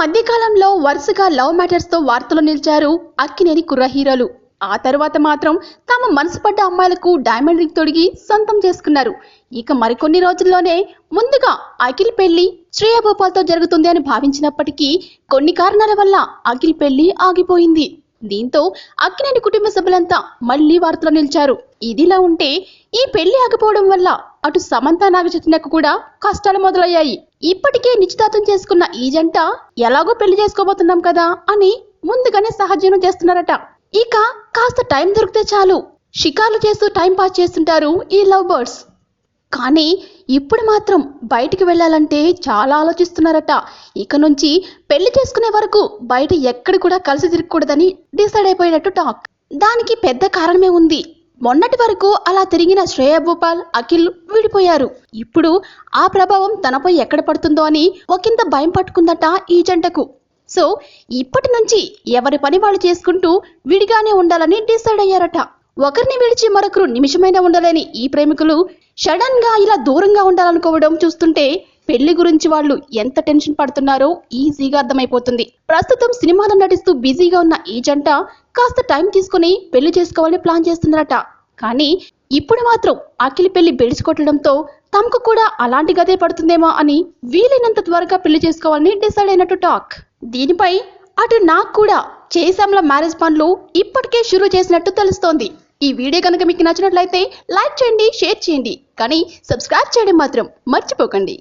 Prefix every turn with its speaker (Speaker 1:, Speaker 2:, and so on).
Speaker 1: మధ్యకాలంలో వరుసగా లవ్ మ్యాటర్స్తో వార్తలు నిలిచారు అక్కినేని కుర్ర హీరోలు. ఆ తర్వాత మాత్రం తమ మనసు పడ్డ అమ్మాయిలకు డైమండ్ రింగ్ తొడిగి సొంతం చేసుకున్నారు. ఇక మరికొన్ని రోజుల్లోనే ముందుగా అఖిల్ పెళ్ళి శ్రేయ భోపాల్తో జరుగుతుంది అని భావించినప్పటికీ కొన్ని కారణాల వల్ల అఖిల్ పెళ్ళి ఆగిపోయింది. దీంతో అక్కినేని కుటుంబ సభ్యులంతా మళ్ళీ వార్తలు నిలిచారు. ఇదిలా ఉంటే ఈ పెళ్ళి ఆగిపోవడం వల్ల అటు సమంత నాగచైతన్యకు కూడా కష్టాలు మొదలయ్యాయి. ఇప్పటికే నిశ్చితార్థం చేసుకున్న ఈ జంట ఎలాగో పెళ్ళి చేసుకోబోతున్నాం కదా అని ముందుగానే సహజీవనం చేస్తున్నారట. ఇక కాస్త టైం దొరికితే చాలు. షికార్లు చేస్తూ టైం పాస్ చేస్తుంటారు ఈ లవ్ బర్డ్స్ కానీ ఇప్పుడు మాత్రం బయటికి వెళ్ళాలంటే చాలా ఆలోచిస్తున్నారట. ఇక నుంచి పెళ్ళి చేసుకునే వరకు బయట ఎక్కడ కూడా కలిసి తిరగకూడదని డిసైడ్ అయిపోయినట్టు టాక్. దానికి పెద్ద కారణమే ఉంది. మొన్నటి వరకు అలా తిరిగిన శ్రేయ భూపాల్ అఖిల్ విడిపోయారు. ఇప్పుడు ఆ ప్రభావం తనపై ఎక్కడ పడుతుందో అని ఒకంత భయం పట్టుకుందట ఈ జంటకు. సో ఇప్పటి నుంచి ఎవరి పని వాళ్ళు చేసుకుంటూ విడిగానే ఉండాలని డిసైడ్ అయ్యారట. ఒకరిని విడిచి మరొకరు నిమిషమైనా ఉండలేని ఈ ప్రేమికులు సడన్గా ఇలా దూరంగా ఉండాలనుకోవడం చూస్తుంటే పెళ్ళి గురించి వాళ్ళు ఎంత టెన్షన్ పడుతున్నారో ఈజీగా అర్థమైపోతుంది. ప్రస్తుతం సినిమాలో నటిస్తూ బిజీగా ఉన్న ఈ జంట కాస్త టైం తీసుకుని పెళ్ళి చేసుకోవాలని ప్లాన్ చేస్తున్నారట. కానీ ఇప్పుడు మాత్రం అఖిల్ పెళ్ళి బెడిచికొట్టడంతో తమకు కూడా అలాంటి గదే పడుతుందేమో అని వీలైనంత త్వరగా పెళ్ళి చేసుకోవాలని డిసైడ్ అయినట్టు టాక్. దీనిపై అటు నాకు కూడా చేసాంల మ్యారేజ్ పనులు ఇప్పటికే షురూ చేసినట్టు తెలుస్తోంది. ఈ వీడియో కనుక మీకు నచ్చినట్లయితే లైక్ చేయండి షేర్ చేయండి. కానీ సబ్స్క్రైబ్ చేయడం మాత్రం మర్చిపోకండి.